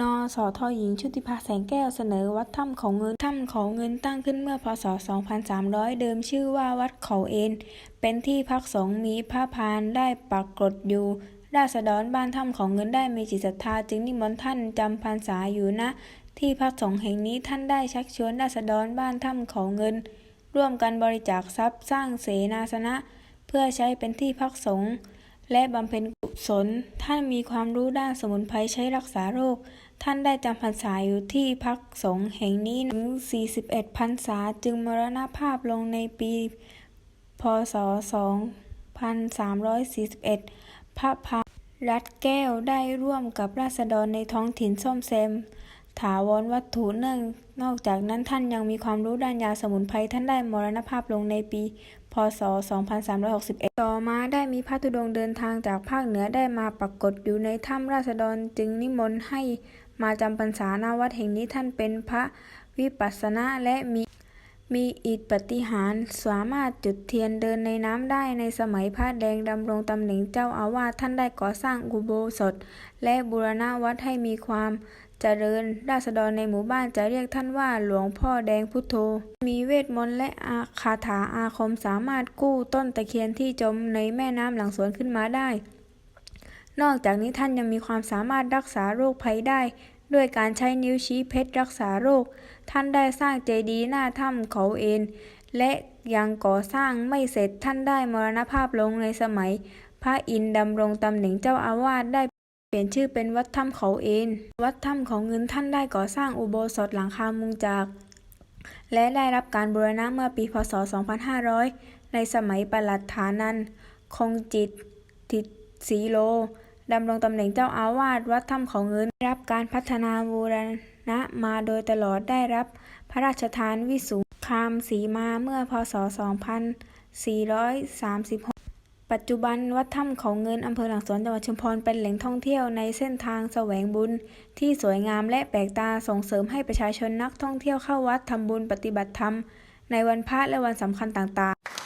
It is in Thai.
นสทหญิงชุติภาแสงแก้วเสนอวัดถ้ำเขาเงินถ้ำเขาเงินตั้งขึ้นเมื่อพศ 2300 เดิมชื่อว่าวัดเขาเอ็น เป็นที่พักสงฆ์มีพระพานได้ปรากฏอยู่ ราษฎรบ้านถ้ำเขาเงินได้มีจิตศรัทธาจึงนิมนต์ท่านจำพรรษาอยู่ณที่พักสงฆ์แห่งนี้ท่านได้ชักชวนราษฎรบ้านถ้ำเขาเงิน ร่วมกันบริจาคทรัพย์สร้างเสนาสนะ เพื่อใช้เป็นที่พักสงฆ์และบำเพ็ญกุศลท่านมีความรู้ด้านสมุนไพรใช้รักษาโรค ท่านได้จำพรรษาอยู่ที่พักสงฆ์แห่งนี้ถึง 41 พรรษาจึงมรณภาพลงในปี พศ 2341 พระพารัดแก้วได้ร่วมกับราษฎรในท้องถิ่นส้มเซม ถาวรวัตถุเนื่องนอกจากนั้นท่านยังมีความรู้ด้านยาสมุนไพรท่านได้มรณภาพลงในปี พศ 2361 ต่อมาได้มีพระธุดงค์เดินทางจากภาคเหนือได้มาปรากฏอยู่ในถ้ำราษฎรจึงนิมนต์ให้มาจำพรรษาณวัดแห่งนี้ท่านเป็นพระวิปัสสนาและมีมีอิทธิปาฏิหารสามารถจุดเทียนเดินในน้ำได้ในสมัยพระแดงดำรงตำแหน่งเจ้าอาวาสท่านได้ก่อสร้างอุโบสถ และบูรณะวัดให้มีความ เจริญ ราษฎรในหมู่บ้านจะเรียกท่านว่าหลวงพ่อแดงพุทโธ มีเวทมนต์และอาคาถาอาคมสามารถกู้ต้นตะเคียนที่จมในแม่น้ำหลังสวนขึ้นมาได้ นอกจากนี้ท่านยังมีความสามารถรักษาโรคภัยได้ ด้วยการใช้นิ้วชี้เพชรรักษาโรค ท่านได้สร้างเจดีย์หน้าถ้ำเขาเอ็นและยังก่อสร้างไม่เสร็จท่านได้มรณภาพลงในสมัย พระอินทร์ดำรงตำแหน่งเจ้าอาวาสได้ ลี่ยนชื่อเป็นวัดถ้ำเขาเอ็นวัดถ้ำเขาเงินท่านได้ก่อสร้างอุโบสถหลังคามุงจาก และได้รับการบูรณะเมื่อปีพศ 2500 ในสมัยประหลัดฐานัน คงจิตติศรีโลดำรงตำแหน่งเจ้าอาวาสวัดถ้ำเขาเงินได้รับการพัฒนาบูรณะมาโดยตลอดได้รับพระราชทานวิสุงคามสีมาเมื่อพศ 2436 ปัจจุบันวัดถ้ำเขาเงินอำเภอหลังสวนจังหวัดชุมพรเป็นแหล่งท่องเที่ยวในเส้นทางแสวงบุญ ที่สวยงามและแปลกตาส่งเสริมให้ประชาชนนักท่องเที่ยวเข้าวัดทำบุญปฏิบัติธรรม ในวันพระและวันสำคัญต่างๆ